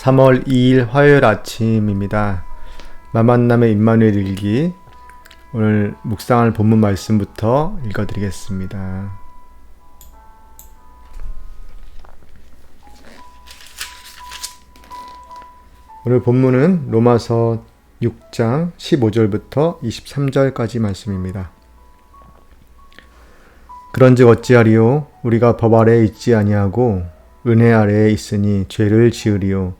3월 2일 화요일 아침입니다. 마만남의 임마누엘 일기 오늘 묵상할 본문 말씀부터 읽어드리겠습니다. 오늘 본문은 로마서 6장 15절부터 23절까지 말씀입니다. 그런즉 어찌하리요 우리가 법 아래에 있지 아니하고 은혜 아래에 있으니 죄를 지으리요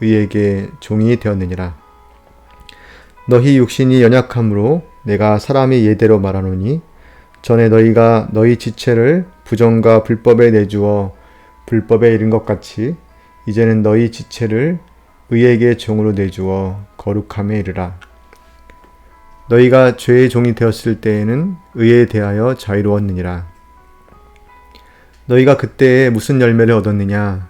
의에게 종이 되었느니라. 너희 육신이 연약함으로 내가 사람이 예대로 말하노니 전에 너희가 너희 지체를 부정과 불법에 내주어 불법에 이른 것 같이 이제는 너희 지체를 의에게 종으로 내주어 거룩함에 이르라. 너희가 죄의 종이 되었을 때에는 의에 대하여 자유로웠느니라. 너희가 그때에 무슨 열매를 얻었느냐?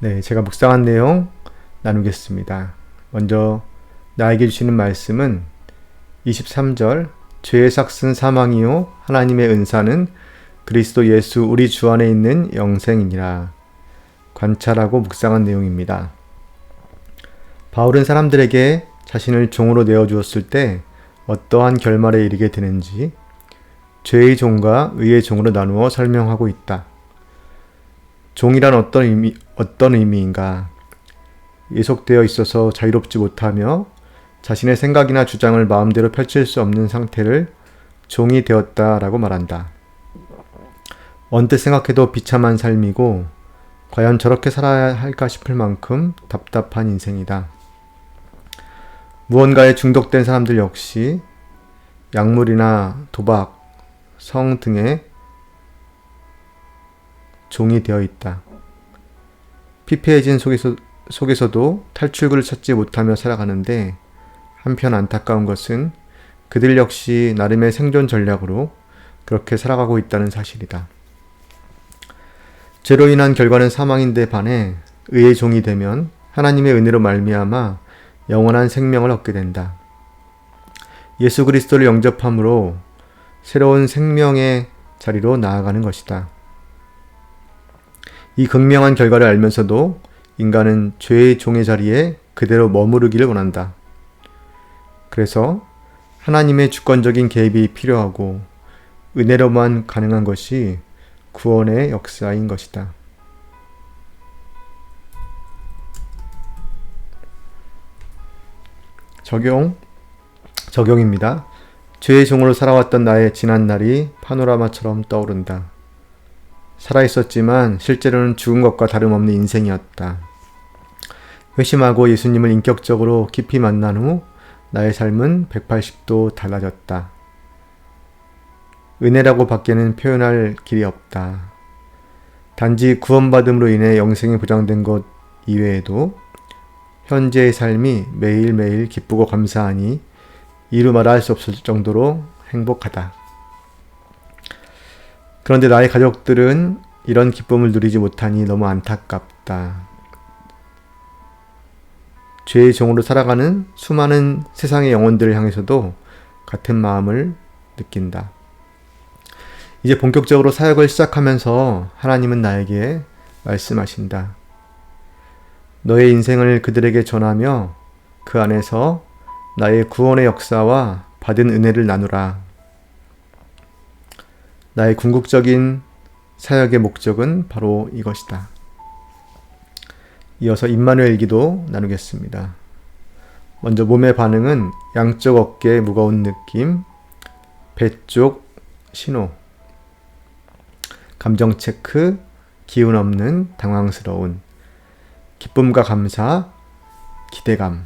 네, 제가 묵상한 내용 나누겠습니다. 먼저 나에게 주시는 말씀은 23절 죄의 삭슨 사망이요 하나님의 은사는 그리스도 예수 우리 주 안에 있는 영생이니라 관찰하고 묵상한 내용입니다. 바울은 사람들에게 자신을 종으로 내어 주었을 때 어떠한 결말에 이르게 되는지 죄의 종과 의의 종으로 나누어 설명하고 있다. 종이란 어떤 의미, 어떤 의미인가? 예속되어 있어서 자유롭지 못하며 자신의 생각이나 주장을 마음대로 펼칠 수 없는 상태를 종이 되었다라고 말한다. 언뜻 생각해도 비참한 삶이고 과연 저렇게 살아야 할까 싶을 만큼 답답한 인생이다. 무언가에 중독된 사람들 역시 약물이나 도박, 성 등의 종이 되어 있다. 피폐해진 속에서, 속에서도 탈출구를 찾지 못하며 살아가는데 한편 안타까운 것은 그들 역시 나름의 생존 전략으로 그렇게 살아가고 있다는 사실이다. 죄로 인한 결과는 사망인데 반해 의의 종이 되면 하나님의 은혜로 말미암아 영원한 생명을 얻게 된다. 예수 그리스도를 영접함으로 새로운 생명의 자리로 나아가는 것이다. 이 극명한 결과를 알면서도 인간은 죄의 종의 자리에 그대로 머무르기를 원한다. 그래서 하나님의 주권적인 개입이 필요하고 은혜로만 가능한 것이 구원의 역사인 것이다. 적용, 적용입니다. 죄의 종으로 살아왔던 나의 지난 날이 파노라마처럼 떠오른다. 살아있었지만 실제로는 죽은 것과 다름없는 인생이었다. 회심하고 예수님을 인격적으로 깊이 만난 후 나의 삶은 180도 달라졌다. 은혜라고 밖에는 표현할 길이 없다. 단지 구원받음으로 인해 영생이 보장된 것 이외에도 현재의 삶이 매일매일 기쁘고 감사하니 이루 말할 수 없을 정도로 행복하다. 그런데 나의 가족들은 이런 기쁨을 누리지 못하니 너무 안타깝다. 죄의 종으로 살아가는 수많은 세상의 영혼들을 향해서도 같은 마음을 느낀다. 이제 본격적으로 사역을 시작하면서 하나님은 나에게 말씀하신다. 너의 인생을 그들에게 전하며 그 안에서 나의 구원의 역사와 받은 은혜를 나누라. 나의 궁극적인 사역의 목적은 바로 이것이다. 이어서 임마누엘 기도 나누겠습니다. 먼저 몸의 반응은 양쪽 어깨 무거운 느낌, 배 쪽 신호, 감정 체크, 기운 없는 당황스러운, 기쁨과 감사, 기대감.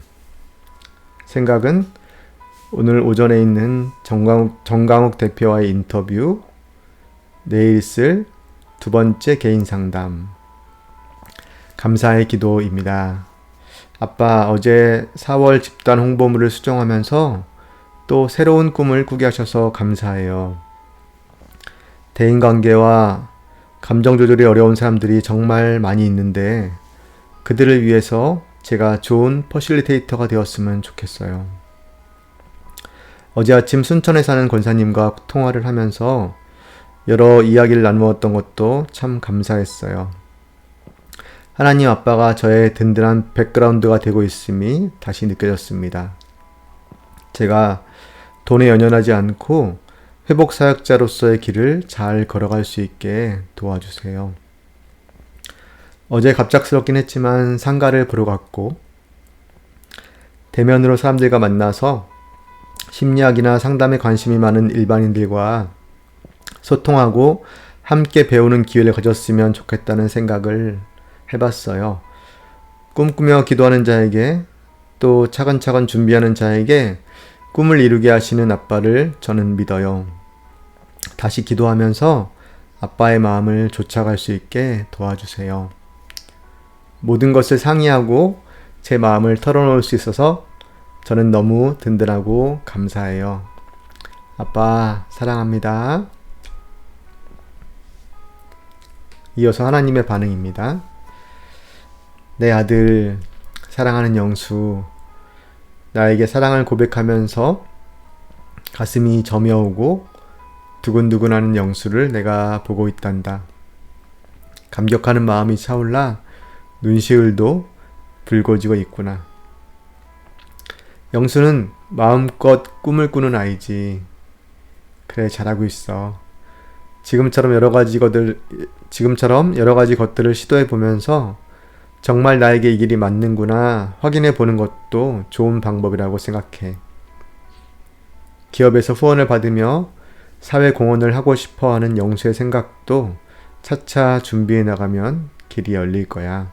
생각은 오늘 오전에 있는 정강욱, 정강욱 대표와의 인터뷰, 내일 있을 두 번째 개인 상담. 감사의 기도입니다. 아빠, 어제 4월 집단 홍보물을 수정하면서 또 새로운 꿈을 꾸게 하셔서 감사해요. 대인관계와 감정 조절이 어려운 사람들이 정말 많이 있는데 그들을 위해서 제가 좋은 퍼실리테이터가 되었으면 좋겠어요. 어제 아침 순천에 사는 권사님과 통화를 하면서 여러 이야기를 나누었던 것도 참 감사했어요. 하나님 아빠가 저의 든든한 백그라운드가 되고 있음이 다시 느껴졌습니다. 제가 돈에 연연하지 않고 회복 사역자로서의 길을 잘 걸어갈 수 있게 도와주세요. 어제 갑작스럽긴 했지만 상가를 보러 갔고 대면으로 사람들과 만나서 심리학이나 상담에 관심이 많은 일반인들과 소통하고 함께 배우는 기회를 가졌으면 좋겠다는 생각을 해봤어요. 꿈꾸며 기도하는 자에게 또 차근차근 준비하는 자에게 꿈을 이루게 하시는 아빠를 저는 믿어요. 다시 기도하면서 아빠의 마음을 쫓아갈 수 있게 도와주세요. 모든 것을 상의하고 제 마음을 털어놓을 수 있어서 저는 너무 든든하고 감사해요. 아빠, 사랑합니다. 이어서 하나님의 반응입니다. 내 아들, 사랑하는 영수, 나에게 사랑을 고백하면서 가슴이 저며오고 두근두근하는 영수를 내가 보고 있단다. 감격하는 마음이 차올라 눈시울도 붉어지고 있구나. 영수는 마음껏 꿈을 꾸는 아이지. 그래, 잘하고 있어. 지금처럼 여러 가지 것들, 지금처럼 여러 가지 것들을 시도해 보면서 정말 나에게 이 길이 맞는구나 확인해 보는 것도 좋은 방법이라고 생각해. 기업에서 후원을 받으며 사회 공헌을 하고 싶어 하는 영수의 생각도 차차 준비해 나가면 길이 열릴 거야.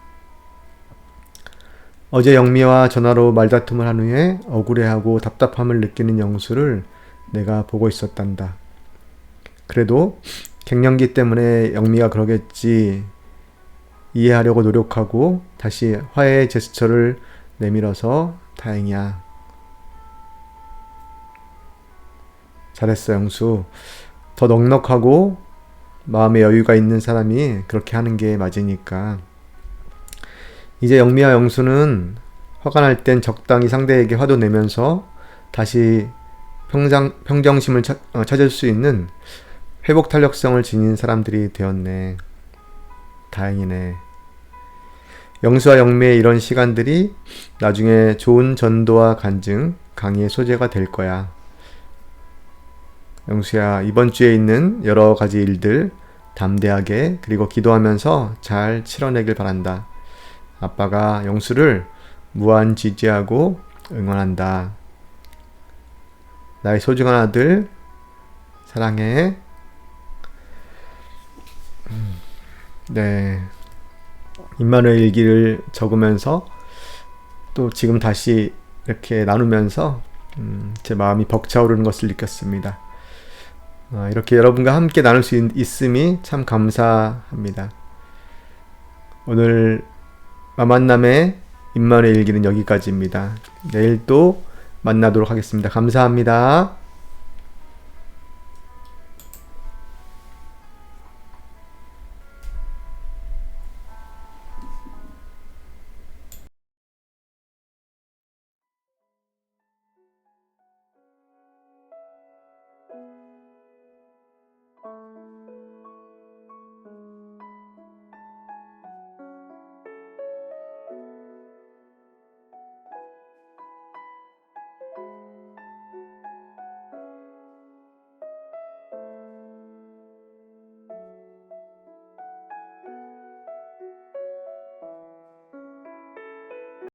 어제 영미와 전화로 말다툼을 한 후에 억울해하고 답답함을 느끼는 영수를 내가 보고 있었단다. 그래도 갱년기 때문에 영미가 그러겠지. 이해하려고 노력하고 다시 화해의 제스처를 내밀어서 다행이야. 잘했어, 영수. 더 넉넉하고 마음에 여유가 있는 사람이 그렇게 하는 게 맞으니까. 이제 영미와 영수는 화가 날 땐 적당히 상대에게 화도 내면서 다시 평장, 평정심을 차, 어, 찾을 수 있는 회복 탄력성을 지닌 사람들이 되었네. 다행이네. 영수와 영매의 이런 시간들이 나중에 좋은 전도와 간증, 강의의 소재가 될 거야. 영수야, 이번 주에 있는 여러 가지 일들 담대하게 그리고 기도하면서 잘 치러내길 바란다. 아빠가 영수를 무한 지지하고 응원한다. 나의 소중한 아들, 사랑해. 음, 네. 임마누엘 일기를 적으면서 또 지금 다시 이렇게 나누면서 음, 제 마음이 벅차오르는 것을 느꼈습니다. 아, 이렇게 여러분과 함께 나눌 수 있, 있음이 참 감사합니다. 오늘 마만남의 임마누엘 일기는 여기까지입니다. 내일 또 만나도록 하겠습니다. 감사합니다. thank you